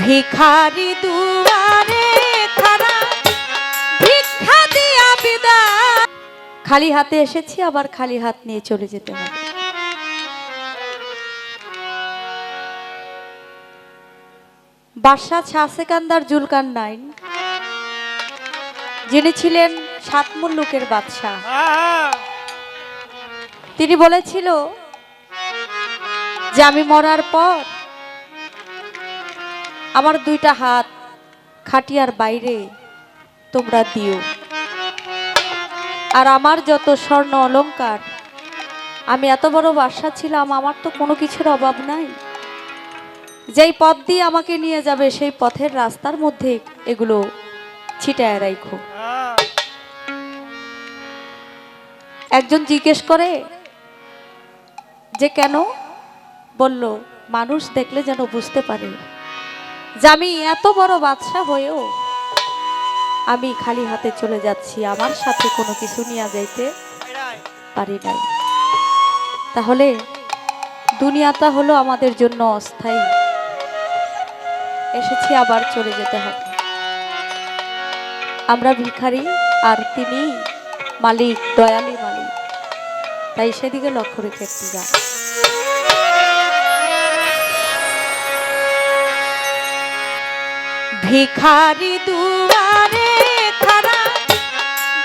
ভিখারি দুয়ারে খারা ভিক্ষা দিয়া বিদায়। খালি হাতে এসেছি, আবার খালি হাত নিয়ে চলে যেতে হবে। বাদশাহ শাহ সেকান্দার জুলকার নাইন, যিনি ছিলেন সাত মুল্লুকের বাদশাহ। তিনি বলেছিল যে, আমি মরার পর আমার দুইটা হাত খাটিয়ার বাইরে তোমরা দিও। আর আমার যত স্বর্ণ অলঙ্কার, আমি এত বড় বাসা ছিলাম, আমার তো কোনো কিছুর অভাব নাই। যেই পথ দিয়ে আমাকে নিয়ে যাবে, সেই পথের রাস্তার মধ্যে এগুলো ছিটায় রাখো একজন জিজ্ঞেস করে, যে কেন? বলল, মানুষ দেখলে যেন বুঝতে পারে। যে আমি এত বড় বাদশা হয়েও আমি খালি হাতে চলে যাচ্ছি। আমার সাথে কোনো কিছু নিয়ে যাইতে পারি নাই। তাহলে দুনিয়াটা হলো আমাদের জন্য অস্থায়ী। এসেছি, আবার চলে যেতে হবে। আমরা ভিখারি, আর তিনি মালিক, দয়ালি মালিক। তাই সেদিকে লক্ষ্য রেখে একটু যান। ভিখারি দুয়ারে খারা,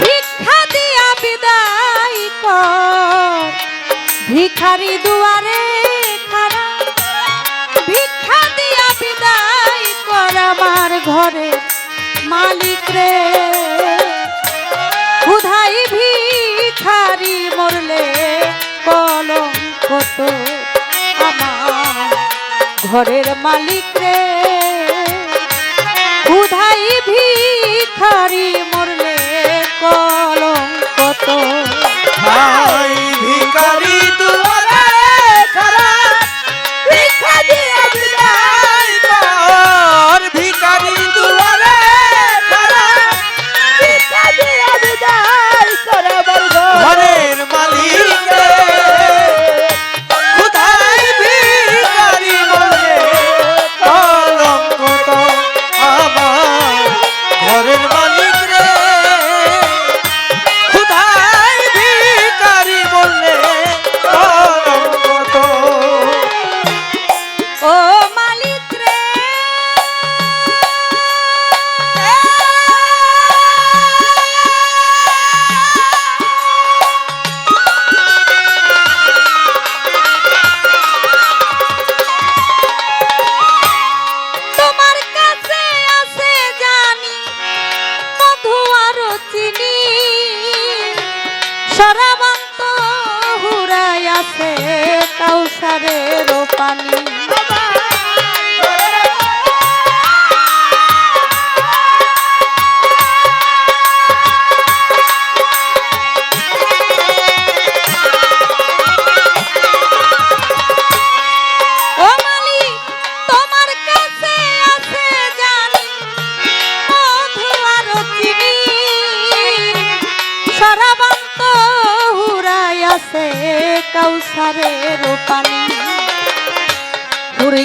ভিক্ষা দিয়া বিদায় কর। ভিখারি দুয়ারে খারা, ভিক্ষা দিয়া বিদায় কর আমার ঘরে মালিক রে। ক্ষুধাই ভিখারি মরলে কলম কত আমার ঘরের মালিক রে। ক্ষুধাই ভিখারি সরাবান্ত হুরাই আছে কাউসারের পানি।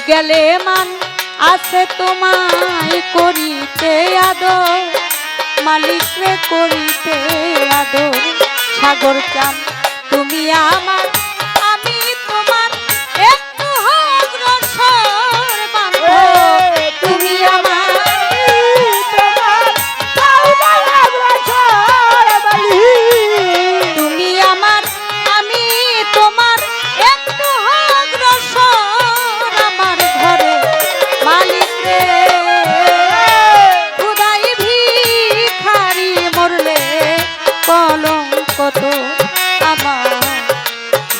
গেলে মান আছে তোমায় করিতে আদর মালিক রে করিতে আদর। সাগর চান তুমি আমার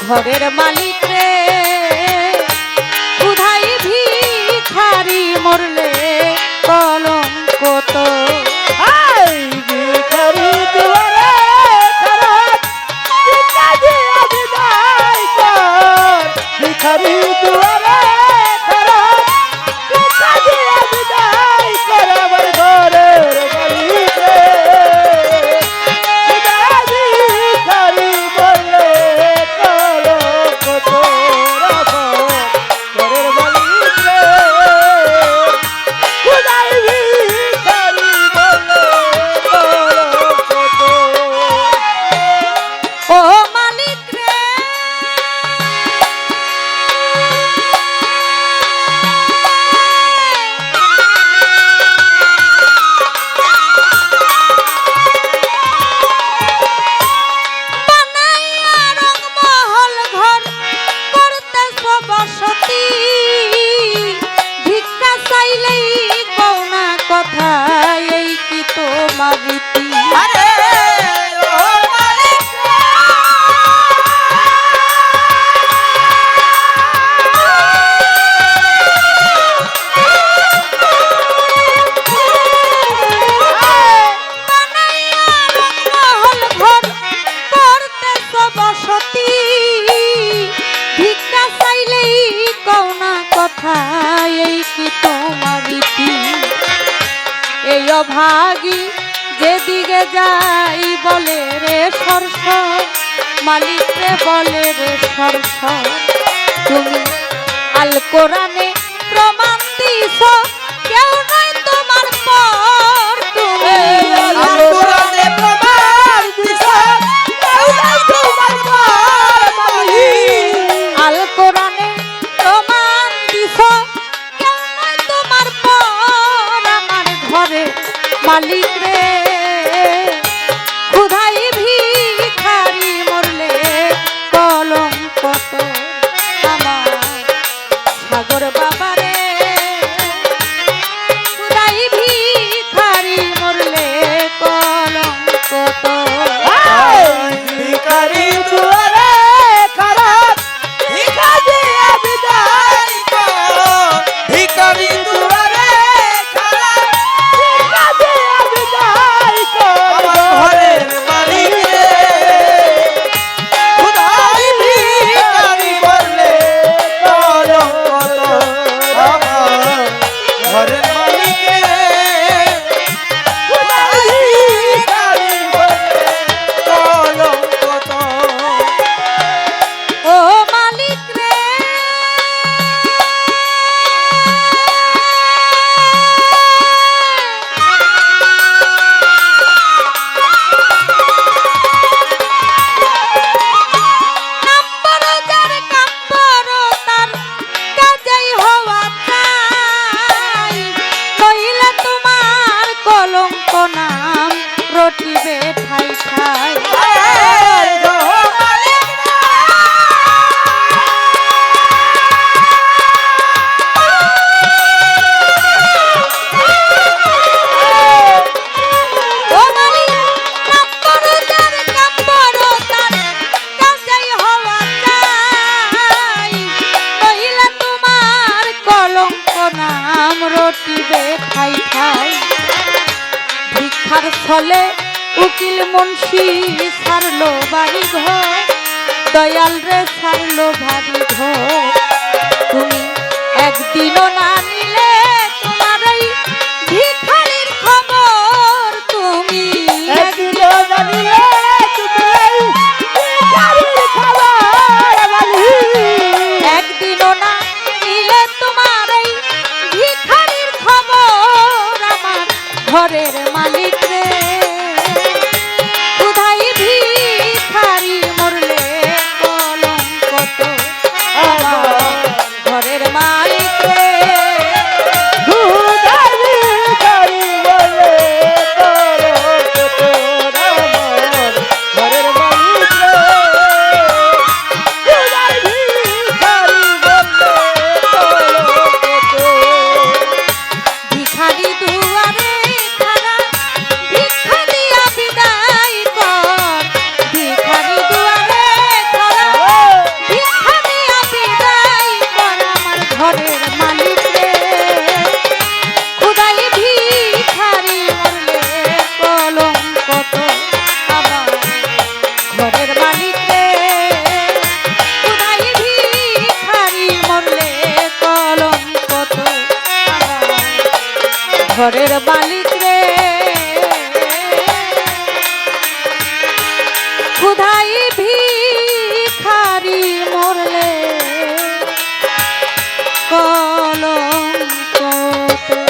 ঘরের মালিক রে খুদাই ভিখারি মরলে ভাগি যেদিকে যাই বলে রে সরস মালিকে বলে রে সরস। তুমি আল কোরআনে প্রমাণ দিছ কাটিবে ঠাই ঠাই ভিক্ষার ছলে উকিল মুন্সি সারলো বাড়ি ঘর, দয়াল রে সারলো বাড়ি ঘর। ঘরের ঘরের মালিক